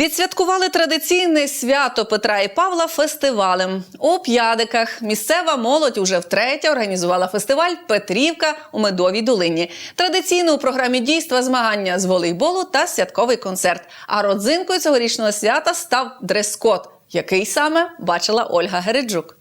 Відсвяткували традиційне свято Петра і Павла фестивалем. У П'ядиках місцева молодь уже втретє організувала фестиваль Петрівка у Медовій долині. Традиційно у програмі дійства змагання з волейболу та святковий концерт. А родзинкою цьогорічного свята став дрес-код, який саме бачила Ольга Гереджук.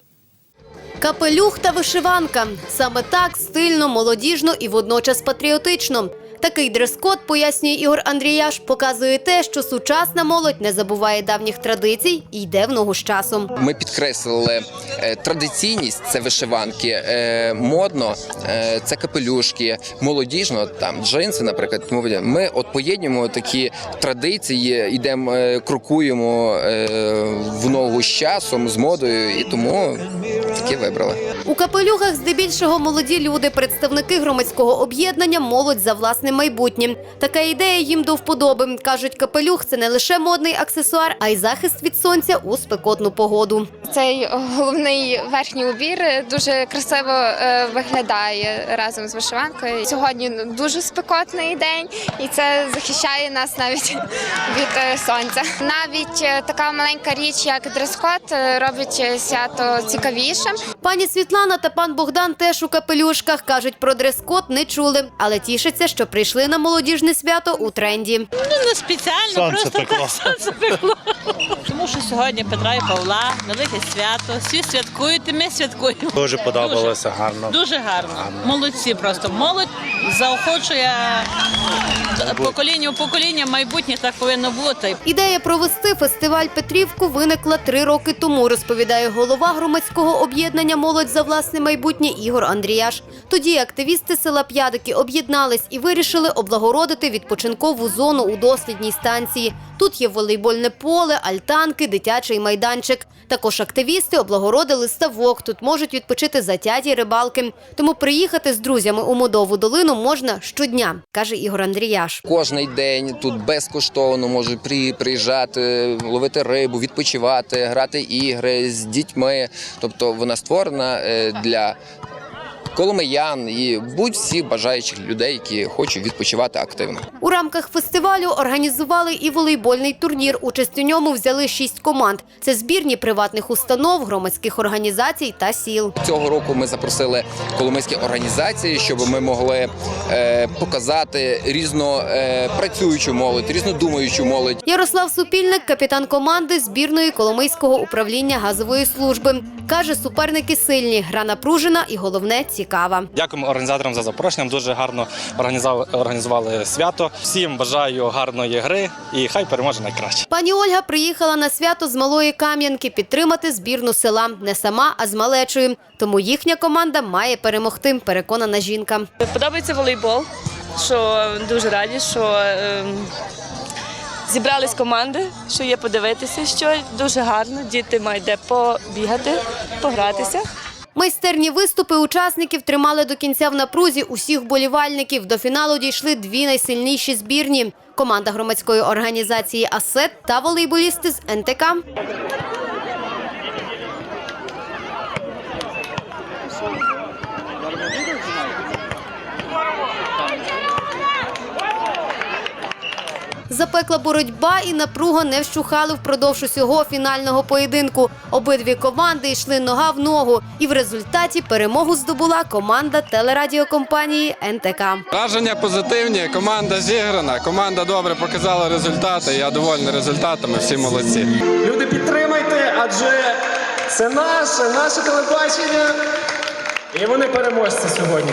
Капелюх та вишиванка саме так стильно, молодіжно і водночас патріотично. Такий дрес-код, пояснює Ігор Андріяш, показує те, що сучасна молодь не забуває давніх традицій і йде в ногу з часом. Ми підкреслили е, традиційність це вишиванки, е, модно е, це капелюшки, молодіжно там джинси, наприклад. Ми от поєднуємо такі традиції, йдемо, крокуємо в ногу з часом, з модою, і тому таке вибрали. У капелюхах здебільшого молоді люди, представники громадського об'єднання Молодь за власним майбутнім. Така ідея їм до вподоби. кажуть, капелюх це не лише модний аксесуар, а й захист від сонця у спекотну погоду. Цей головний верхній убір дуже красиво е, виглядає разом з вишиванкою. Сьогодні дуже спекотний день, і це захищає нас навіть від е, сонця. Навіть е, така маленька річ, як дрес-код, робить свято цікавішим. Пані Світлана та пан Богдан теж у капелюшках кажуть про дрес-код не чули, але тішаться, що прийшли на молодіжне свято у тренді. Ну, не спеціально, Сонце просто пекло. так сонце пекло. Тому що сьогодні Петра і Павла, велике свято. Всі святкують, і ми святкуємо. Дуже подобалося гарно. Дуже гарно. Молодці просто. Молодь заохочує покоління у покоління, майбутнє так повинно бути. Ідея провести фестиваль Петрівку виникла три роки тому, розповідає голова громадського об'єднання Молодь за власне майбутнє Ігор Андріяш. Тоді активісти села П'ядики об'єднались і вирішили облагородити відпочинкову зону у дослідній станції. Тут є волейбольне поле, альтанки, дитячий майданчик. Також активісти облагородили ставок. Тут можуть відпочити затяті рибалки. Тому приїхати з друзями у Модову долину можна щодня, каже Ігор Андріяш. Кожний день тут безкоштовно можуть при- приїжджати, ловити рибу, відпочивати, грати ігри з дітьми. Тобто вона створена е, для коломиян і будь-всіх бажаючих людей, які хочуть відпочивати активно. У рамках фестивалю організували і волейбольний турнір. Участь у ньому взяли шість команд. Це збірні приватних установ, громадських організацій та сіл. Цього року ми запросили коломийські організації, щоб ми могли е, показати різно е, працюючу молодь, різнодумаючу молодь. Ярослав Супільник, капітан команди збірної Коломийського управління газової служби. Каже, суперники сильні, гра напружена і головне цікава. Дякуємо організаторам за запрошення. Дуже гарно організав- організували свято. Всім бажаю гарної гри і хай переможе найкраще. Пані Ольга приїхала на свято з малої Кам'янки підтримати збірну села не сама, а з малечою. Тому їхня команда має перемогти. Переконана жінка. Подобається волейбол, що дуже раді, що ем, зібрались команди, що є подивитися, що дуже гарно. Діти мають де побігати, погратися. Майстерні виступи учасників тримали до кінця в напрузі усіх болівальників. До фіналу дійшли дві найсильніші збірні: команда громадської організації АСЕТ та волейболісти з НТК. Запекла боротьба і напруга не вщухали впродовж усього фінального поєдинку. Обидві команди йшли нога в ногу, і в результаті перемогу здобула команда телерадіокомпанії НТК. Враження позитивні, команда зіграна, команда добре показала результати. Я довольний результатами, всі молодці. Люди, підтримайте, адже це наше, наше телебачення. І вони переможці сьогодні.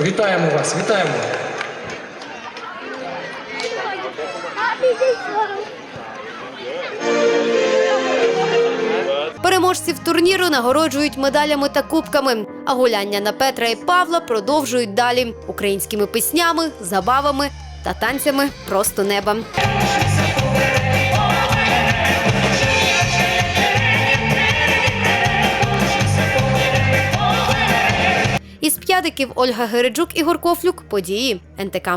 Вітаємо вас, вітаємо. Переможців турніру нагороджують медалями та кубками. А гуляння на Петра і Павла продовжують далі українськими піснями, забавами та танцями просто неба. Із п'ядиків Ольга Гереджук, Ігор Кофлюк. Події НТК.